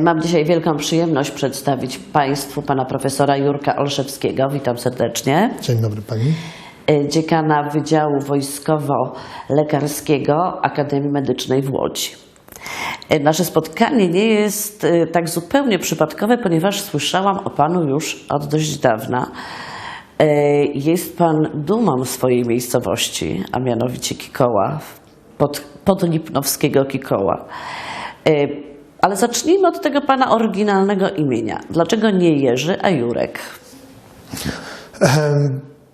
Mam dzisiaj wielką przyjemność przedstawić Państwu pana profesora Jurka Olszewskiego. Witam serdecznie. Dzień dobry Pani. E, Dziekana Wydziału Wojskowo-Lekarskiego Akademii Medycznej w Łodzi. E, Nasze spotkanie nie jest e, tak zupełnie przypadkowe, ponieważ słyszałam o Panu już od dość dawna. Jest Pan dumą swojej miejscowości, a mianowicie Kikoła, pod, podlipnowskiego Kikoła. Ale zacznijmy od tego Pana oryginalnego imienia. Dlaczego nie Jerzy, a Jurek?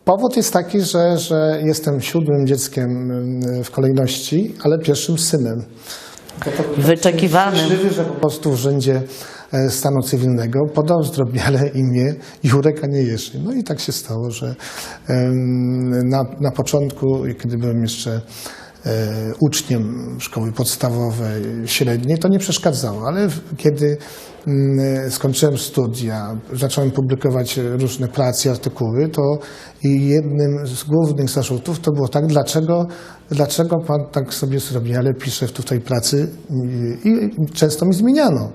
Powód jest taki, że, że jestem siódmym dzieckiem em, w kolejności, ale pierwszym synem. Wyczekiwanym. Szczęśliwy, że po prostu w urzędzie e, stanu cywilnego podał zdrobniale imię Jurek, a nie Jerzy. No i tak się stało, że na, na początku, kiedy byłem jeszcze uczniem szkoły podstawowej, średniej, to nie przeszkadzało, ale kiedy mm, skończyłem studia, zacząłem publikować różne prace artykuły, to jednym z głównych zarzutów to było tak, dlaczego, dlaczego pan tak sobie zrobi, ale pisze w tej pracy i często mi zmieniano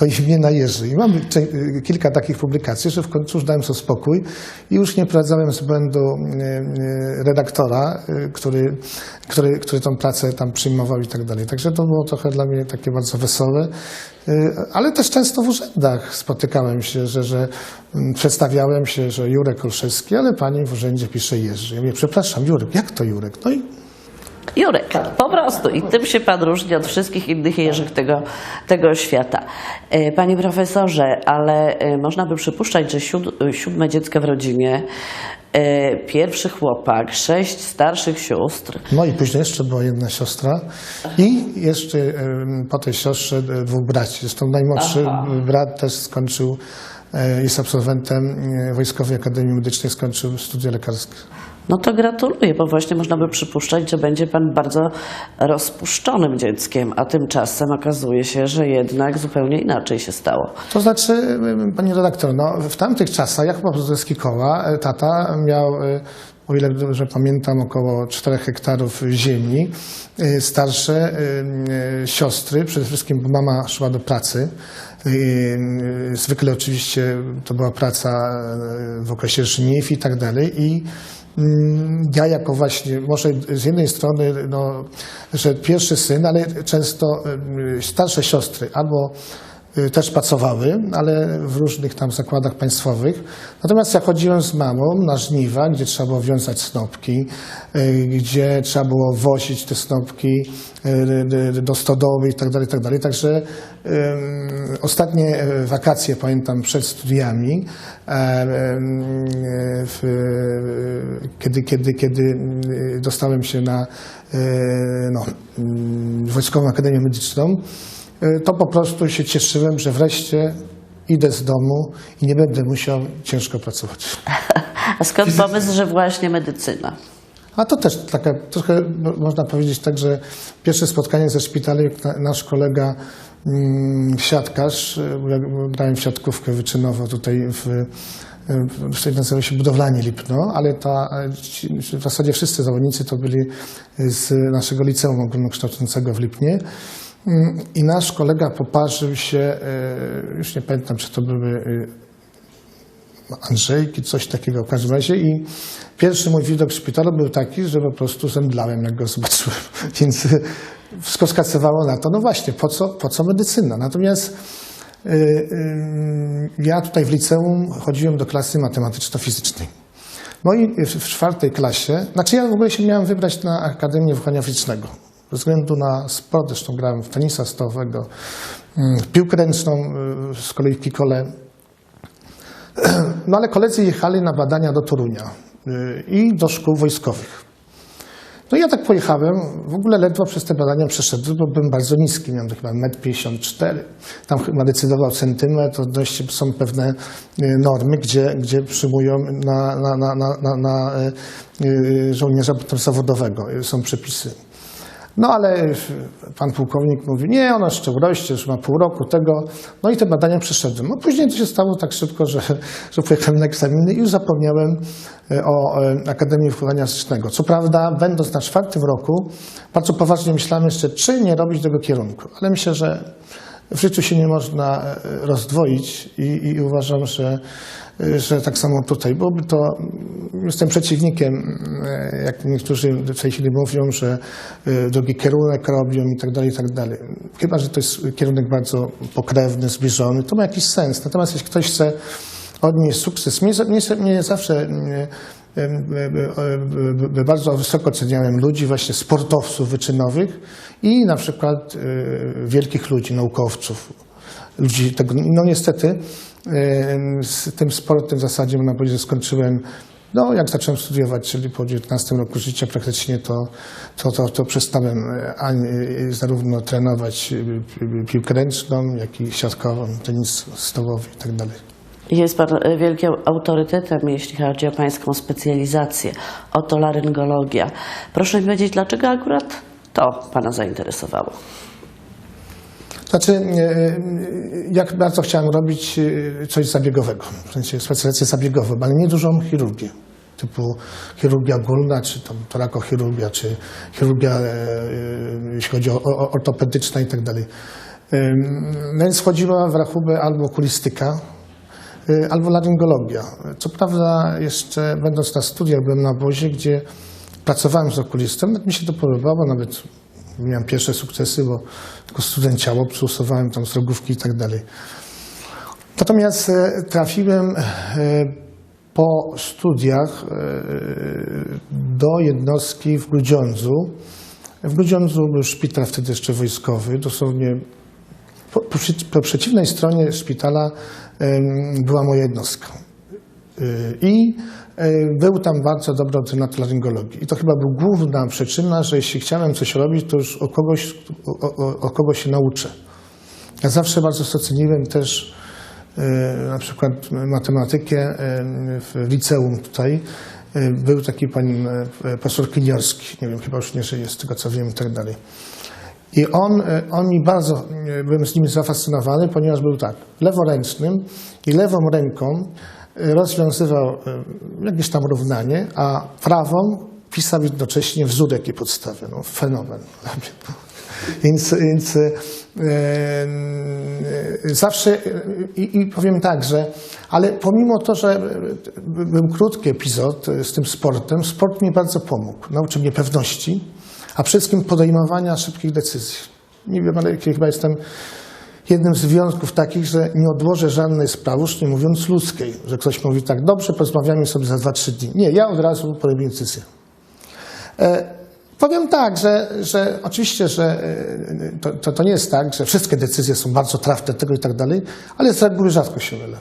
to imię na Jerzy. I mam cze- kilka takich publikacji, że w końcu już dałem sobie spokój i już nie prowadzałem z błędu e, e, redaktora, który, który, który tą pracę tam przyjmował i tak dalej. Także to było trochę dla mnie takie bardzo wesołe. Ale też często w urzędach spotykałem się, że, że mm, przedstawiałem się, że Jurek Olszewski, ale pani w urzędzie pisze Jerzy. Ja mówię, przepraszam, Jurek, jak to Jurek? No i Jurek, po prostu. I tym się Pan różni od wszystkich innych Jerzych tego, tego świata. E, Panie profesorze, ale e, można by przypuszczać, że siód, siódme dziecko w rodzinie, e, pierwszy chłopak, sześć starszych sióstr. No i później jeszcze była jedna siostra i jeszcze po tej siostrze e, dwóch braci. Zresztą najmłodszy brat też skończył, e, jest absolwentem e, Wojskowej Akademii Medycznej, skończył studia lekarskie. No to gratuluję, bo właśnie można by przypuszczać, że będzie Pan bardzo rozpuszczonym dzieckiem, a tymczasem okazuje się, że jednak zupełnie inaczej się stało. To znaczy, pani redaktor, no, w tamtych czasach, jak po prostu z Kikoła, e, tata miał, e, o ile dobrze pamiętam, około 4 hektarów ziemi. E, Starsze siostry, przede wszystkim mama szła do pracy. Zwykle oczywiście to była praca w okresie żniw i tak dalej. I ja jako właśnie, może z jednej strony, no, że pierwszy syn, ale często em, starsze siostry albo też pracowały, ale w różnych tam zakładach państwowych. Natomiast ja chodziłem z mamą na żniwa, gdzie trzeba było wiązać snopki, y, gdzie trzeba było wozić te snopki y, y, do stodoły i tak dalej, i tak. Także ostatnie e, wakacje pamiętam przed studiami, e, e, kiedy, kiedy, kiedy y, dostałem się na no, mm, Wojskową Akademię Medyczną, Y, to po prostu się cieszyłem, że wreszcie idę z domu i nie będę musiał ciężko pracować. A skąd pomysł, że właśnie medycyna? A to też taka, trochę można powiedzieć tak, że pierwsze spotkanie ze szpitalem, nasz kolega mm, siatkarz, y, grałem w siatkówkę wyczynowo tutaj w, y, wtedy nazywało się Budowlanie Lipno, ale ta, y, w zasadzie wszyscy zawodnicy to byli z naszego liceum ogólnokształcącego w Lipnie. Mm, I nasz kolega poparzył się, y, już nie pamiętam, czy to były y, Andrzejki, coś takiego w każdym razie i pierwszy mój widok w szpitalu był taki, że po prostu zemdlałem, jak go zobaczyłem. Więc y, wszystko wskazywało na to, no właśnie, po co, po co medycyna? Natomiast ja tutaj w liceum chodziłem do klasy matematyczno-fizycznej. No i w, w czwartej klasie, znaczy ja w ogóle się miałem wybrać na Akademię Wychowania Fizycznego. Ze względu na sport, zresztą grałem w tenisa stołowego, mm, piłkę ręczną, y, z kolei w kikole. No ale koledzy jechali na badania do Torunia y, i do szkół wojskowych. No ja tak pojechałem, w ogóle ledwo przez te badania przeszedłem, bo byłem bardzo niski, miałem chyba 1,54 m. Tam chyba decydował centymetr, odnośnie są pewne y, normy, gdzie, gdzie przyjmują na, na, na, na, na, żołnierza zawodowego, są przepisy. No ale pan pułkownik mówi, nie, ona jeszcze urośnie, już ma pół roku tego. No i te badania przeszedłem. No później to się stało tak szybko, że, że pojechałem na egzaminy i już zapomniałem e, o e, Akademii Wychowania Fizycznego. Co prawda, będąc na czwartym roku, bardzo poważnie myślałem jeszcze, czy nie robić tego kierunku. Ale myślę, że w życiu się nie można e, rozdwoić i, i uważam, że, e, że tak samo tutaj byłoby to. Jestem przeciwnikiem, e, jak niektórzy w tej chwili mówią, że drugi kierunek robią i tak dalej, i tak dalej. Chyba, że to jest kierunek bardzo pokrewny, zbliżony, to ma jakiś sens. Natomiast jeśli ktoś chce odnieść sukces, mnie, za- mnie, mnie zawsze e, bardzo wysoko oceniałem ludzi, właśnie sportowców wyczynowych i na przykład e, wielkich ludzi, naukowców. Ludzi tego, no niestety z tym sportem w zasadzie można powiedzieć, że skończyłem no, jak zacząłem studiować, czyli po 19 roku życia praktycznie to, to, to, to przestałem e, ani, e, zarówno trenować pi- piłkę ręczną, jak i siatkową, tenis stołowy i tak. Jest Pan e, wielkim autorytetem, jeśli chodzi o Pańską specjalizację, otolaryngologia. Proszę mi powiedzieć, dlaczego akurat to Pana zainteresowało? Znaczy, e, e, jak bardzo chciałem robić coś zabiegowego, w sensie specjalizację zabiegową, ale nie dużą chirurgię, typu chirurgia ogólna, czy tam torakochirurgia, czy chirurgia, jeśli chodzi o, o ortopedyczna i tak dalej. No więc wchodziła w rachubę albo okulistyka, albo laryngologia. Co prawda jeszcze będąc na studiach byłem na obozie, gdzie pracowałem z okulistą, nawet mi się to podobało, nawet miałem pierwsze sukcesy, bo tylko studenciało, przyusowałem tam z rogówki i tak dalej. Natomiast e, trafiłem e, po studiach e, do jednostki w Grudziądzu. W Grudziądzu był szpital wtedy jeszcze wojskowy, dosłownie po, po, po przeciwnej stronie szpitala była moja jednostka. Y, I y, był tam bardzo dobry ordynator laryngologii. I to chyba była główna przyczyna, że jeśli chciałem coś robić, to już o kogoś, o, o, o kogoś się nauczę. Ja zawsze bardzo doceniłem też y, na przykład matematykę y, w liceum tutaj. Był taki pan profesor Kiniorski, nie wiem, chyba już nie żyje z tego co wiem i tak dalej. I on, e, mi bardzo, e, byłem z nim zafascynowany, ponieważ był tak, leworęcznym i lewą ręką e, rozwiązywał e, jakieś tam równanie, a prawą pisał jednocześnie wzór, jaki podstawia. No, fenomen. Więc, więc e, e, zawsze e, i, i powiem tak, że ale pomimo to, że e, był krótki epizod e, z tym sportem, sport mi bardzo pomógł. Nauczył mnie pewności, a przede wszystkim podejmowania szybkich decyzji. Nie wiem, ale chyba jestem jednym z wyjątków takich, że nie odłożę żadnej sprawy, już nie mówiąc ludzkiej, że ktoś mówi tak, dobrze, porozmawiamy sobie za 2-3 dni. Nie, ja od razu podejmuję decyzję. E, Powiem tak, że, że oczywiście, że e, to, to, to nie jest tak, że wszystkie decyzje są bardzo trafne, tego i tak dalej, ale z reguły rzadko się mylę.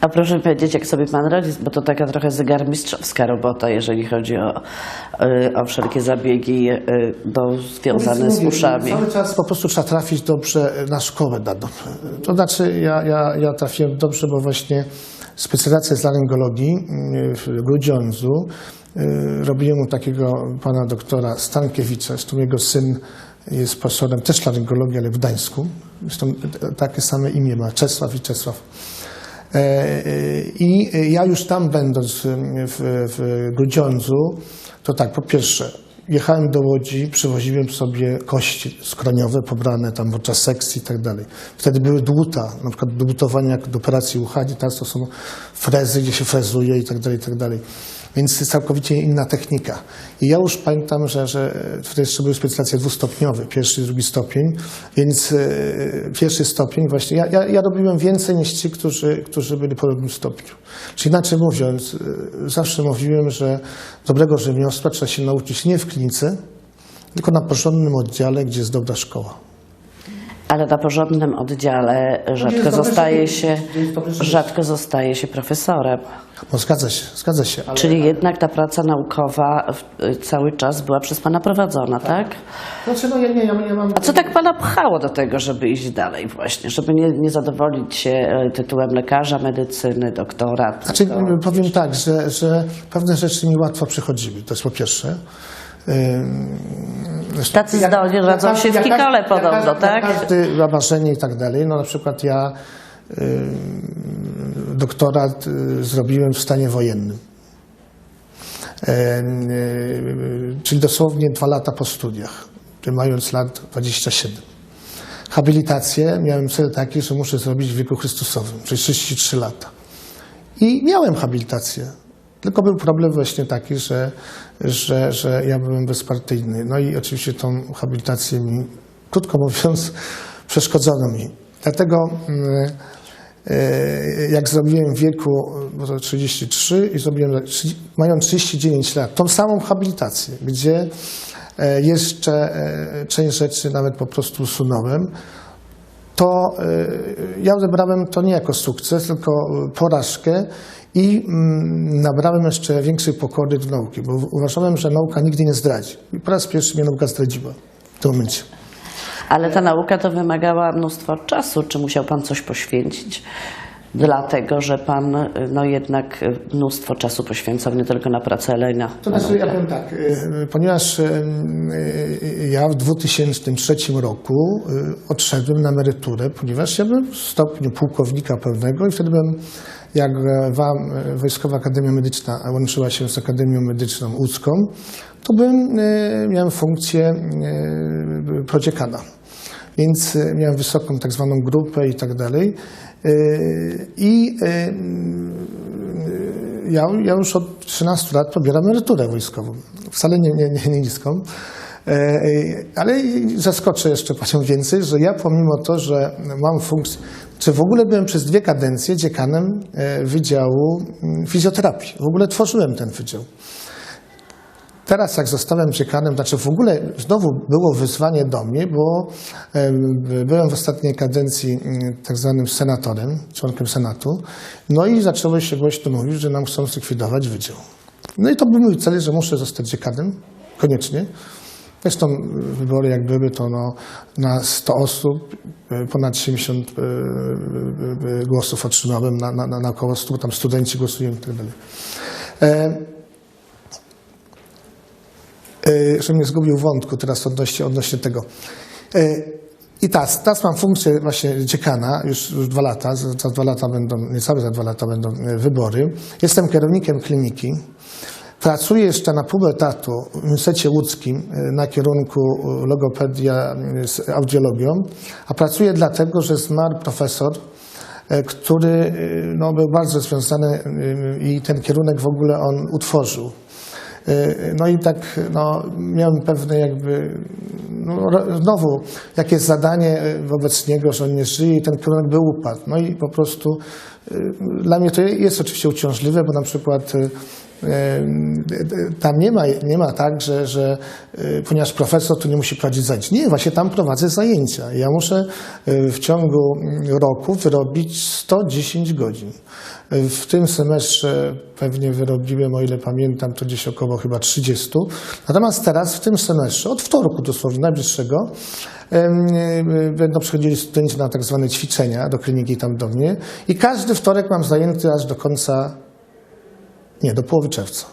A proszę powiedzieć, jak sobie Pan radzi, bo to taka trochę zegarmistrzowska robota, jeżeli chodzi o, y, o wszelkie zabiegi y, do, związane z Mówię, uszami. Cały czas po prostu trzeba trafić dobrze na szkołę daną. To znaczy, ja, ja, ja trafiłem dobrze, bo właśnie specjalizację z laryngologii mm, w Grudziądzu y, robiłem u takiego pana doktora Stankiewicza, zresztą jego syn jest profesorem też laryngologii, ale w Gdańsku. Zresztą takie same imię ma, Czesław i Czesław. E, e, I ja już tam będąc w, w Grudziądzu, to tak, po pierwsze, jechałem do Łodzi, przywoziłem sobie kości skroniowe pobrane tam podczas sekcji i tak dalej. Wtedy były dłuta, na przykład do butowania do operacji uchadzi, teraz to są frezy, gdzie się frezuje i tak dalej, i tak dalej. Więc jest całkowicie inna technika. I ja już pamiętam, że, że wtedy jeszcze były specjalizacje dwustopniowe, pierwszy i drugi stopień, więc e, pierwszy stopień właśnie, ja, ja, ja robiłem więcej niż ci, którzy, którzy byli po drugim stopniu. Czyli inaczej mówiąc, e, zawsze mówiłem, że dobrego rzemiosła trzeba się nauczyć nie w klinice, tylko na porządnym oddziale, gdzie jest dobra szkoła. Ale na porządnym oddziale rzadko jest zostaje się, rzadko zostaje się profesorem. No zgadza się, zgadza się, ale... Czyli jednak ta praca naukowa y, cały czas była przez Pana prowadzona, tak? Znaczy, no ja nie, ja, ja mam... A co tak Pana pchało do tego, żeby iść dalej właśnie, żeby nie, nie zadowolić się e, tytułem lekarza medycyny, doktora? Znaczy, powiem tak, że, że pewne rzeczy mi łatwo przychodziły, to jest po pierwsze. Ym, zresztą Tacy zdolni radzą się w jak Kikole jak podobno, tak? jak Każdy ma marzenie i tak dalej. No na przykład ja ym, doktorat y, zrobiłem w stanie wojennym. Ym, y, czyli dosłownie dwa lata po studiach, mając lat 27. habilitację, miałem cel taki, że muszę zrobić w wieku Chrystusowym, czyli 33 lata. I miałem habilitację. Tylko był problem właśnie taki, że, że, że ja byłem bezpartyjny. No i oczywiście tą habilitację mi, krótko mówiąc, przeszkodzono mi. Dlatego mm, e, jak zrobiłem w wieku bo to 33 i zrobiłem, mając 39 lat, tą samą habilitację, gdzie e, jeszcze e, część rzeczy nawet po prostu usunąłem, to ja odebrałem to nie jako sukces, tylko porażkę i mm, nabrałem jeszcze większej pokory do nauki, bo uważałem, że nauka nigdy nie zdradzi. I po raz pierwszy mnie nauka zdradziła w tym momencie. Ale ta nauka to wymagała mnóstwo czasu. Czy musiał Pan coś poświęcić? Dlatego, że Pan no jednak mnóstwo czasu poświęcał nie tylko na pracę, ale i na, To na znaczy, ja powiem tak, e, ponieważ e, e, ja w 2003 roku odszedłem na emeryturę, ponieważ ja byłem w stopniu pułkownika pełnego i wtedy byłem, jak wam Wojskowa Akademia Medyczna łączyła się z Akademią Medyczną łódzką, to byłem, e, miałem funkcję prodziekana. Więc miałem wysoką tak zwaną grupę i tak dalej. I e, ja, ja już od 13 lat pobieram emeryturę wojskową. Wcale nie, nie, nie, niską. E, Ale zaskoczę jeszcze panią więcej, że ja pomimo to, że mam funkcję, czy w ogóle byłem przez dwie kadencje dziekanem e, Wydziału mm, Fizjoterapii. W ogóle tworzyłem ten wydział. Teraz jak zostałem dziekanem, znaczy w ogóle znowu było wyzwanie do mnie, bo em, byłem w ostatniej kadencji mm, tak zwanym senatorem, członkiem Senatu, no i zaczęło się głośno mówić, że nam chcą zlikwidować wydział. No i to był mój cel, że muszę zostać dziekanem, koniecznie. Zresztą wybory jak były, to no, na 100 osób e, ponad 70 e, e, e, głosów otrzymałem, na, na, na około 100, tam studenci głosują i tak dalej. E, żebym nie zgubił wątku teraz odnośnie, odnośnie tego. E, I teraz, teraz mam funkcję właśnie dziekana, już, już dwa lata, za, za dwa lata będą, niecałe za dwa lata będą e, wybory. Jestem kierownikiem kliniki. Pracuję jeszcze na pół etatu w Uniwersytecie Łódzkim na kierunku logopedia z audiologią, a pracuję dlatego, że zmarł profesor, który no, był bardzo związany i ten kierunek w ogóle on utworzył. E, No i tak no, miałem pewne jakby, no, znowu jakieś zadanie e, wobec niego, że on nie żyje i ten kierunek by upadł. No i po prostu e, dla mnie to jest oczywiście uciążliwe, bo na przykład tam nie ma, nie ma tak, że, że e, ponieważ profesor to nie musi prowadzić zajęć. Nie, właśnie tam prowadzę zajęcia. Ja muszę e, w ciągu roku wyrobić 110 godzin. W tym semestrze pewnie wyrobiłem, o ile pamiętam, to gdzieś około chyba 30. Natomiast teraz w tym semestrze, od wtorku dosłownie najbliższego, e, będą przychodzili studenci na tak zwane ćwiczenia do kliniki tam do mnie i każdy wtorek mam zajęty aż do końca, nie, do połowy czerwca.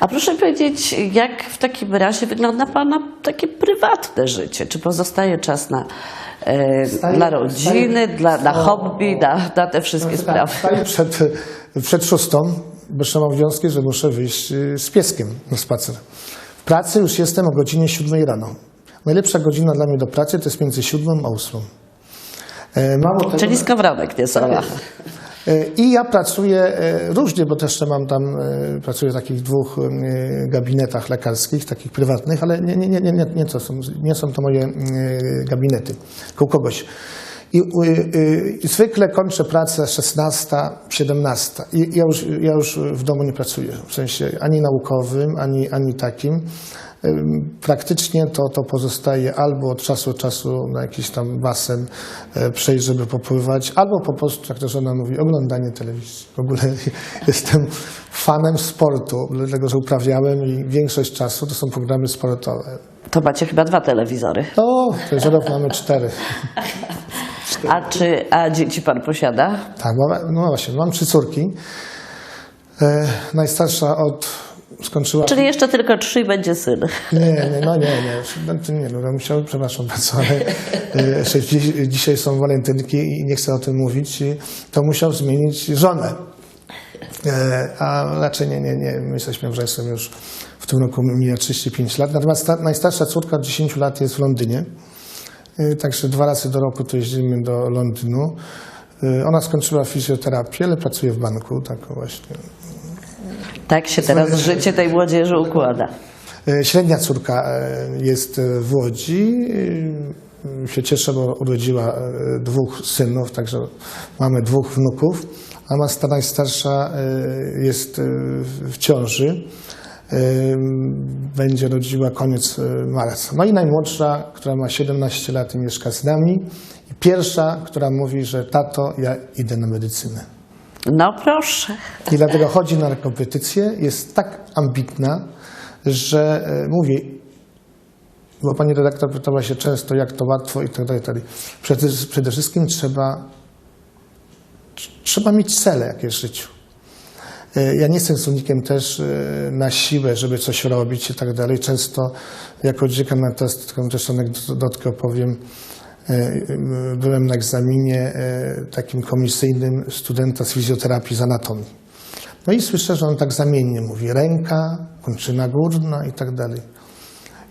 A proszę powiedzieć, jak w takim razie wygląda Pana takie prywatne życie? Czy pozostaje czas na, e, Staję- dla rodziny, staję- dla, o, hobby, o. na, na te wszystkie Tak, sprawy? Staję przed, przed szóstą, bo jeszcze mam obowiązki, że muszę wyjść y, z pieskiem na spacer. W pracy już jestem o godzinie 7 rano. Najlepsza godzina dla mnie do pracy to jest między 7 a 8. E, tego, Czyli skowronek nie są. E, I ja pracuję e, różnie, bo też mam tam, e, pracuję w takich dwóch gabinetach lekarskich, takich prywatnych, ale nie, nie, nie, nie, nie, to są, nie są to moje gabinety, tylko kogoś. I y, y, zwykle kończę pracę 16, 17. I ja już, ja już w domu nie pracuję, w sensie ani naukowym, ani, ani takim. Praktycznie to, to pozostaje albo od czasu do czasu na jakiś tam basen e, przejść, żeby popływać, albo po prostu, jak to żona mówi, oglądanie telewizji. W ogóle jestem fanem sportu, dlatego że uprawiałem i większość czasu to są programy sportowe. To macie chyba dwa telewizory. No, telewizorów mamy cztery. A czy a dzieci Pan posiada? Tak, no właśnie, mam trzy córki. E, najstarsza od skończyła. Czyli jeszcze tylko trzy i będzie syn. Nie, nie, no nie, nie, no, nie, no, ja musiałem, przepraszam bardzo, ale e, dzisiaj są walentynki i nie chcę o tym mówić, i to musiał zmienić żonę. E, a raczej nie, nie, nie, my jesteśmy małżeństwem już w tym roku mija 35 lat, natomiast ta, najstarsza córka od 10 lat jest w Londynie. Y, Także dwa razy do roku to jeździmy do Londynu. Ona skończyła fizjoterapię, ale pracuje w banku, tak właśnie. Tak się teraz życie tej młodzieży układa. E, Średnia córka e, jest w Łodzi. E, Się cieszę, bo urodziła dwóch synów, także mamy dwóch wnuków. A ma ta najstarsza jest w ciąży. Będzie rodziła koniec marca. No i najmłodsza, która ma 17 lat i mieszka z nami. I pierwsza, która mówi, że tato, ja idę na medycynę. No proszę. I dlatego chodzi na rekompetycję, jest tak ambitna, że e, mówi, bo pani redaktor pytała się często, jak to łatwo i tak dalej. i tak dalej. Przede, przede wszystkim trzeba, trzeba mieć cele jakieś w życiu. E, Ja nie jestem słownikiem też e, na siłę, żeby coś robić i tak dalej. Często jako dziekan na test, taką też anegdotkę opowiem, byłem na egzaminie e, takim komisyjnym studenta z fizjoterapii z anatomii. No i słyszę, że on tak zamiennie mówi ręka, kończyna górna i tak dalej.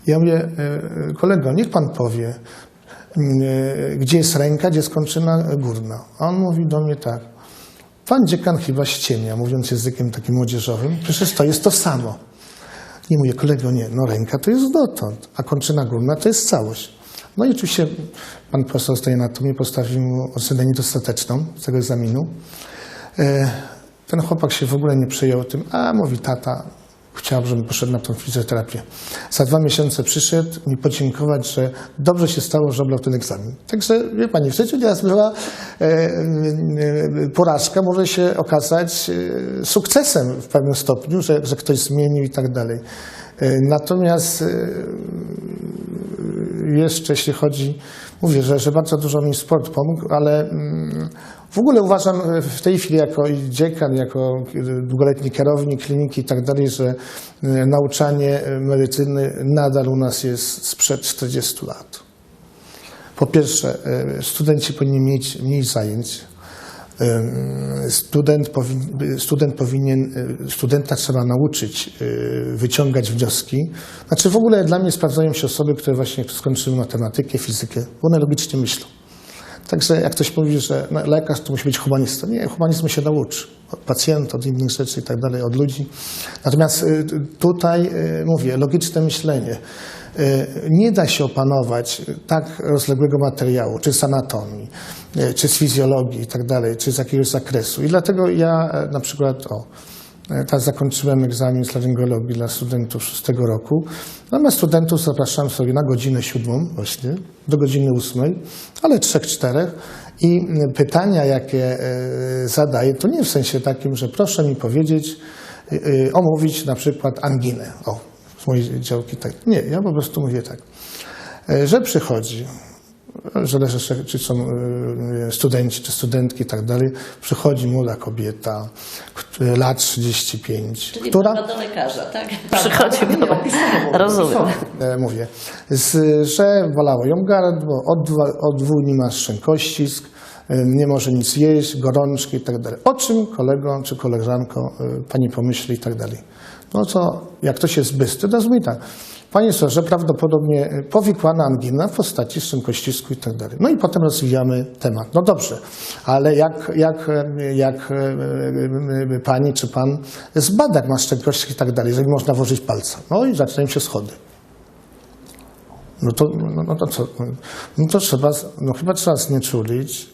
Ja mówię, e, kolego, niech pan powie, e, gdzie jest ręka, gdzie jest kończyna górna. A on mówi do mnie tak, pan dziekan chyba ściemnia, mówiąc językiem takim młodzieżowym, przecież to jest to samo. Nie mówię, kolego, nie, no ręka to jest dotąd, a kończyna górna to jest całość. No i oczywiście pan profesor z tej anatomii postawił mu ocenę niedostateczną z tego egzaminu. E, Ten chłopak się w ogóle nie przejął tym, a mówi tata, chciałbym, żebym poszedł na tą fizjoterapię. Za dwa miesiące przyszedł mi podziękować, że dobrze się stało, że oblał ten egzamin. Także, wie pani, w życiu nieraz była e, e, porażka, może się okazać sukcesem w pewnym stopniu, że, że ktoś zmienił i tak dalej. Natomiast jeszcze jeśli chodzi, mówię, że, że bardzo dużo mi sport pomógł, ale mm, w ogóle uważam e, w tej chwili jako dziekan, jako e, długoletni kierownik kliniki i tak dalej, że e, nauczanie medycyny nadal u nas jest sprzed 40 lat. Po pierwsze, studenci powinni mieć mniej zajęć. Student, student powinien, studenta trzeba nauczyć e, wyciągać wnioski. Znaczy w ogóle dla mnie sprawdzają się osoby, które właśnie skończyły matematykę, fizykę, bo one logicznie myślą. Także jak ktoś mówi, że lekarz to musi być humanista. Nie, humanizmu się nauczy. Od pacjenta, od innych rzeczy i tak dalej, od ludzi. Natomiast y, tutaj y, mówię, logiczne myślenie. Y, Nie da się opanować tak rozległego materiału, czy z anatomii, y, czy z fizjologii i tak dalej, czy z jakiegoś zakresu. I dlatego ja e, na przykład, o, e, zakończyłem egzamin z laryngologii dla studentów szóstego roku. Zamiast studentów zapraszałem sobie na godzinę siódmą właśnie, do godziny ósmej, ale trzech, czterech. I pytania, jakie e, zadaję, to nie w sensie takim, że proszę mi powiedzieć, omówić na przykład anginę. O, z mojej działki tak. Nie, ja po prostu mówię tak, e, że przychodzi, zależy czy są e, studenci, czy studentki i tak dalej, przychodzi młoda kobieta, lat 35, która... do lekarza, tak? Przychodzi do... Rozumiem. E, mówię, z, że bolało ją gardło, od, dwa- od dwóch dni ma szczękościsk, e, nie może nic jeść, gorączki i tak dalej. O czym kolego czy koleżanko pani pomyśli i tak dalej. No co, jak ktoś jest bystry, to tak. Panie że prawdopodobnie e, powikłana angina w postaci szczękościsku i tak dalej. No i potem rozwijamy temat. No dobrze, ale jak, jak, e, jak e, e, pani czy pan zbada, jak ma szczękościsk i tak dalej, jeżeli można włożyć palca. No i zaczynają się schody. No to, no, no to co? No to trzeba, no chyba trzeba znieczulić,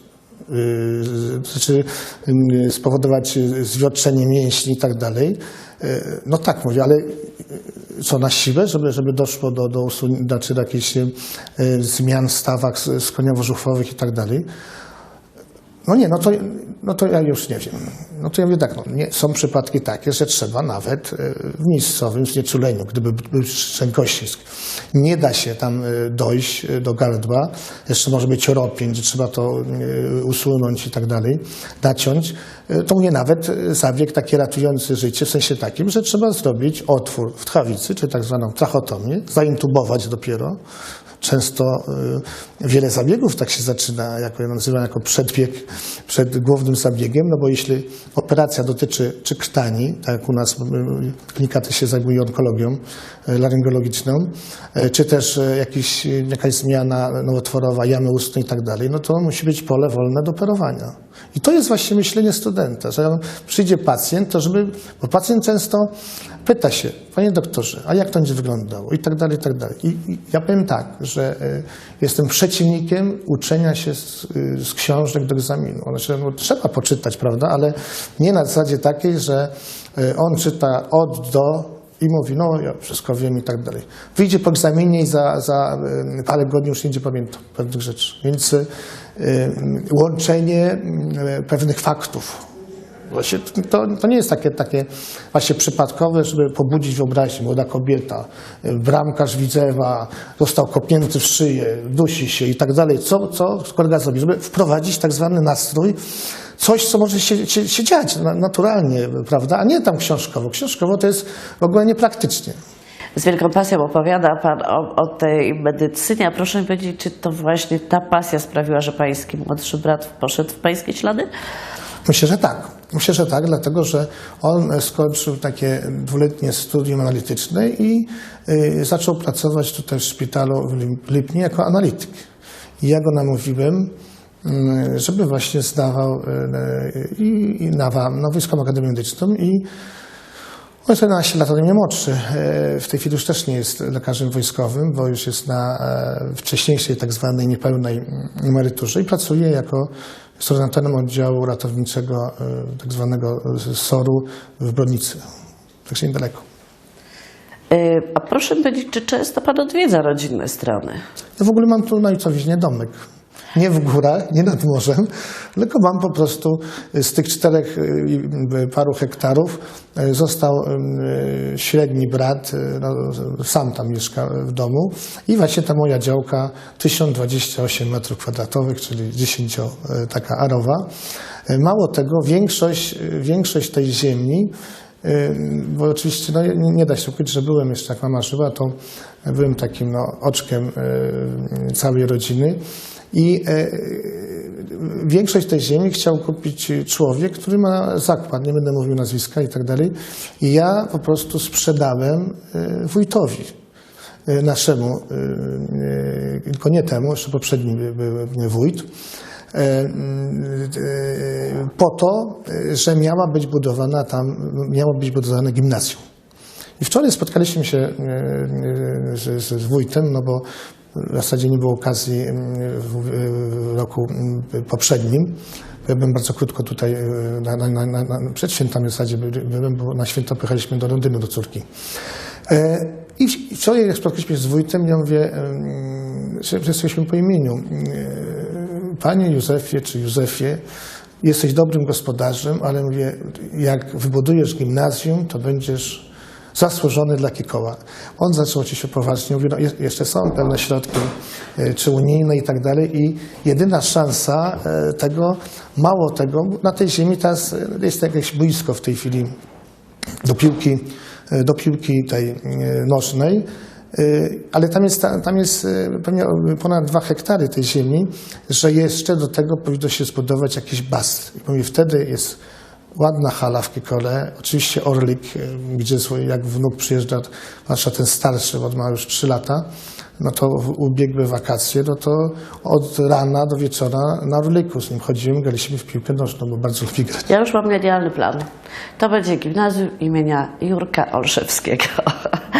yy, znaczy yy, spowodować yy, zwiotrzenie mięśni i tak dalej. Yy, No tak mówię, ale yy, co na siłę, żeby, żeby doszło do, do, usun- znaczy do jakichś yy, zmian w stawach skoniowo-żuchwowych i tak dalej. No nie, no to, no to ja już nie wiem. No to ja mówię tak, no nie, są przypadki takie, że trzeba nawet e, w miejscowym znieczuleniu, gdyby był szczękościsk, nie da się tam e, dojść e, do gardła, jeszcze może być ropień, gdzie trzeba to usunąć i tak dalej, naciąć, to mnie nawet zabieg taki ratujący życie, w sensie takim, że trzeba zrobić otwór w tchawicy, czy tak zwaną trachotomię, zaintubować dopiero, często y, wiele zabiegów tak się zaczyna, jako ja nazywam jako przedbieg przed głównym zabiegiem, no bo jeśli operacja dotyczy czy krtani, tak jak u nas y, klinika też się zajmuje onkologią y, laryngologiczną, y, czy też y, jakiś, y, jakaś zmiana nowotworowa jamy ustnej i tak dalej, no to musi być pole wolne do operowania. I to jest właśnie myślenie studenta, że przyjdzie pacjent, to żeby, bo pacjent często pyta się, panie doktorze, a jak to będzie wyglądało i tak dalej, i tak dalej. I, ja powiem tak, że y, jestem przeciwnikiem uczenia się z, y, z książek do egzaminu. Znaczy, no, trzeba poczytać, prawda, ale nie na zasadzie takiej, że y, on czyta od do i mówi, no ja wszystko wiem i tak dalej. Wyjdzie po egzaminie i za, za y, parę godzin już nie będzie pamiętał pewnych rzeczy. Więc y, y, łączenie y, pewnych faktów. Właśnie to, to nie jest takie, takie właśnie przypadkowe, żeby pobudzić wyobraźnię. Młoda kobieta, y, bramkarz Widzewa został kopnięty w szyję, dusi się i tak dalej. Co, co kolega zrobi? Żeby wprowadzić tak zwany nastrój, coś, co może się, się, się dziać na- naturalnie, prawda? A nie tam książkowo. Książkowo to jest w ogóle niepraktycznie. Z wielką pasją opowiada Pan o, o tej medycynie, a proszę mi powiedzieć, czy to właśnie ta pasja sprawiła, że Pański młodszy brat poszedł w Pańskie ślady? Myślę, że tak. Myślę, że tak, dlatego że on skończył takie dwuletnie studium analityczne i y, zaczął pracować tutaj w szpitalu w Lipnie jako analityk. I ja go namówiłem, żeby właśnie zdawał y, i, i na, wa- na Wojskową Akademię Medyczną i on jest 11 lat ode mnie młodszy. E, W tej chwili już też nie jest lekarzem wojskowym, bo już jest na e, wcześniejszej tak zwanej niepełnej emeryturze i pracuje jako koordynatorem oddziału ratowniczego e, tak zwanego SOR-u w Brodnicy. Także niedaleko. Y, A proszę powiedzieć, czy często Pan odwiedza rodzinne strony? Ja w ogóle mam tu na Ojcowiźnie domek. Nie w górach, nie nad morzem, tylko mam po prostu z tych czterech y, y, paru hektarów y, został średni brat, no, sam tam mieszka w domu i właśnie ta moja działka 1028 metrów kwadratowych, czyli 10 y, taka arowa. Mało tego, większość, większość tej ziemi Bo oczywiście no, nie, da się ukryć, że byłem jeszcze, jak mama żyła, to byłem takim no, oczkiem całej rodziny. I y, większość tej ziemi chciał kupić człowiek, który ma zakład, nie będę mówił nazwiska i tak dalej. I ja po prostu sprzedałem y, wójtowi y, naszemu, tylko nie temu, jeszcze poprzedni by- był wójt, e, e, po to, e, że miała być budowana tam, miało być budowane gimnazjum. I wczoraj spotkaliśmy się e, e, z wójtem, no bo w zasadzie nie było okazji e, w, roku m, poprzednim. Ja byłem bardzo krótko tutaj, e, na, na, na, przed świętami w zasadzie by- byłem, bo na święta pojechaliśmy do Londynu do córki. E, I wczoraj jak spotkaliśmy się z wójtem, ja mówię, że jesteśmy po imieniu. E, Panie Józefie czy Józefie, jesteś dobrym gospodarzem, ale mówię, jak wybudujesz gimnazjum, to będziesz zasłużony dla Kikoła. On zaczął się poważnie, mówi, no je- jeszcze są pewne środki, e, czy unijne i tak dalej i jedyna szansa e, tego, mało tego, na tej ziemi teraz e, jest jakieś boisko w tej chwili do piłki, do piłki tej nożnej, ale tam jest, tam jest pewnie ponad dwa hektary tej ziemi, że jeszcze do tego powinno się zbudować jakiś basen. I wtedy jest ładna hala w Kikole, oczywiście Orlik, e, gdzie swój- jak wnuk przyjeżdża, zwłaszcza ten starszy, bo ma już 3 lata, no to ubiegłe wakacje, no to od rana do wieczora na Orliku z nim chodziłem, graliśmy w piłkę nożną, bo bardzo lubi grać. Ja już mam genialny plan. To będzie gimnazjum imienia Jurka Olszewskiego.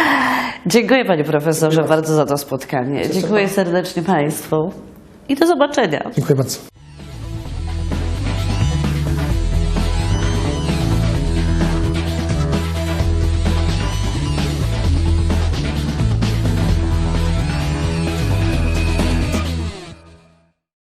Dziękuję Panie Profesorze bardzo za to spotkanie. Dziękuję serdecznie Państwu i do zobaczenia. Dziękuję bardzo.